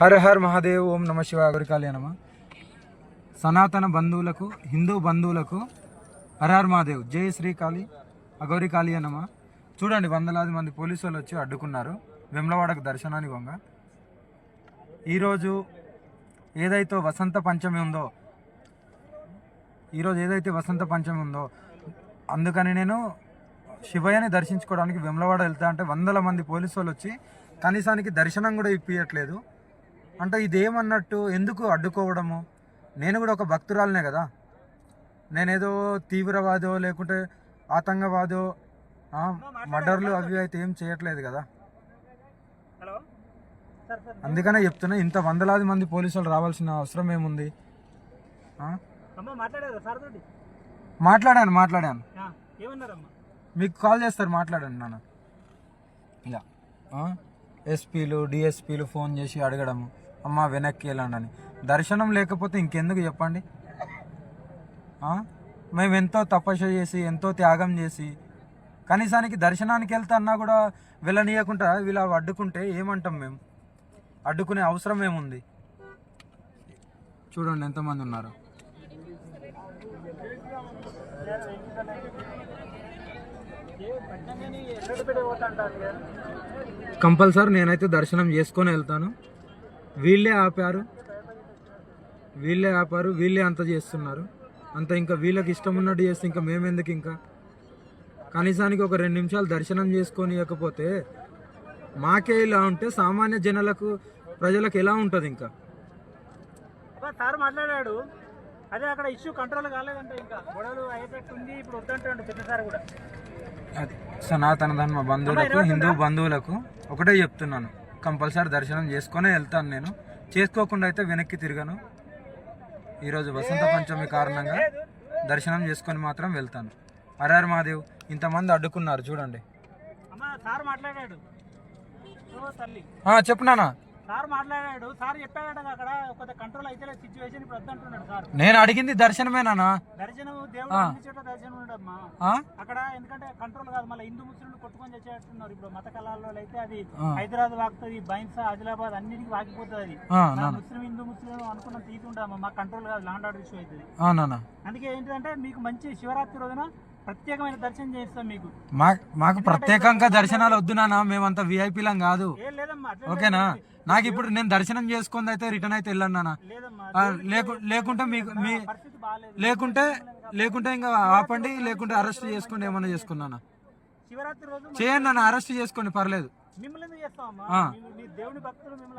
హర her Mahadev ఓం నమ శివ కళ్యాణమ సనాతన బంధువులకు హిందూ బంధువులకు హర హర్ మహాదేవ్ జై శ్రీకాళి అగౌరి కాళీ చూడండి వందలాది మంది పోలీసు వాళ్ళు వచ్చి అడ్డుకున్నారు. వెమ్లవాడకు దర్శనానికి వంగ. ఈరోజు ఏదైతే వసంత పంచమి ఉందో ఈరోజు ఏదైతే వసంత పంచమి ఉందో అందుకని నేను శివయ్యని దర్శించుకోవడానికి వెమ్లవాడ వెళ్తా అంటే వందల మంది పోలీసు వాళ్ళు వచ్చి కనీసానికి దర్శనం కూడా ఇప్పించట్లేదు అంటే ఇదేమన్నట్టు ఎందుకు అడ్డుకోవడము? నేను కూడా ఒక భక్తురాలనే కదా. నేనేదో తీవ్రవాదో లేకుంటే ఆతంకవాదో మర్డర్లు అవి అయితే ఏం చేయట్లేదు కదా. అందుకనే చెప్తున్నా ఇంత వందలాది మంది పోలీసులు రావాల్సిన అవసరం ఏముంది? మాట్లాడాను మాట్లాడాను. మీకు కాల్ చేస్తారు మాట్లాడండి నాన్న. ఇలా ఎస్పీలు డిఎస్పీలు ఫోన్ చేసి అడగడము. అమ్మ వెనక్కి వెళ్ళండి అని దర్శనం లేకపోతే ఇంకెందుకు చెప్పండి? మేము ఎంతో తపస్సు చేసి ఎంతో త్యాగం చేసి కనీసానికి దర్శనానికి వెళ్తా అన్నా కూడా వెళ్ళనీయకుండా వీళ్ళు అడ్డుకుంటే ఏమంటాం మేము? అడ్డుకునే అవసరం ఏముంది? చూడండి ఎంతమంది ఉన్నారు. కంపల్సరీ నేనైతే దర్శనం చేసుకొని వెళ్తాను. వీళ్ళే ఆపారు. వీళ్ళే ఆపారు వీళ్ళే అంత చేస్తున్నారు. అంత ఇంకా వీళ్ళకి ఇష్టం ఉన్నట్టు చేస్తే ఇంకా మేమెందుకు ఇంకా? కనీసానికి ఒక రెండు నిమిషాలు దర్శనం చేసుకొని ఇవ్వకపోతే మాకే ఇలా ఉంటే సామాన్య జనులకు ప్రజలకు ఎలా ఉంటుంది ఇంకా? సార్ మాట్లాడాడు. అదే అక్కడ ఇష్యూ కంట్రోల్ కాలేదంటే ఇంకా. గొడవలు ఇప్పుడు సార్ కూడా. అది సనాతన ధర్మ బంధువులకు హిందూ బంధువులకు ఒకటే చెప్తున్నాను. కంపల్సరీ దర్శనం చేసుకొనే వెళ్తాను నేను. చేసుకోకుండా అయితే వెనక్కి తిరగను. ఈరోజు వసంత పంచమి కారణంగా దర్శనం చేసుకొని మాత్రం వెళ్తాను. హరహర్ మహాదేవ్ ఇంతమంది అడ్డుకున్నారు చూడండి. అమ్మ సార్ మాట్లాడాడు. సార్ చెప్పాడు అక్కడ. కొంత కంట్రోల్ అయితే సిచ్యువేషన్ ఇప్పుడు వద్దంటున్నాడు సార్. నేను అడిగింది దర్శనమే నాన్న. దర్శనం దేవుడు. అన్ని చోట్ల దర్శనం ఉండమ్మా? అక్కడ ఎందుకంటే కంట్రోల్ కాదు. మళ్ళీ హిందూ ముస్లింలు కొట్టుకొని చేసేస్తున్నారు ఇప్పుడు మత కళాల్లో అయితే అది. హైదరాబాద్ వాకుతుంది బైన్సా ఆదిలాబాద్ అన్నిటికీ వాకిపోతుంది అది ముస్లిం హిందూ ముస్లిం అనుకున్న తీతుంటామా మాకు కంట్రోల్ కాదు. లాండ్ ఆర్డర్ ఇష్యూ అవుతుంది. అందుకే ఏంటంటే మీకు మంచి శివరాత్రి రోజున ప్రత్యేకమైన మా చేస్తాం మీకు. మాకు ప్రత్యేకంగా దర్శనాలు వద్దు నాన్న. మేమంతా విఐపీలం కాదు. ఓకేనా? నాకు ఇప్పుడు నేను దర్శనం చేసుకుంది అయితే రిటర్న్ అయితే వెళ్ళాను లేకుంటే మీకు మీ లేకుంటే లేకుంటే ఇంకా ఆపండి లేకుంటే అరెస్ట్ చేసుకోండి ఏమన్నా చేసుకున్నానా చేయండి నన్ను అరెస్ట్ చేసుకోండి పర్లేదు.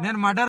నేను మర్డర్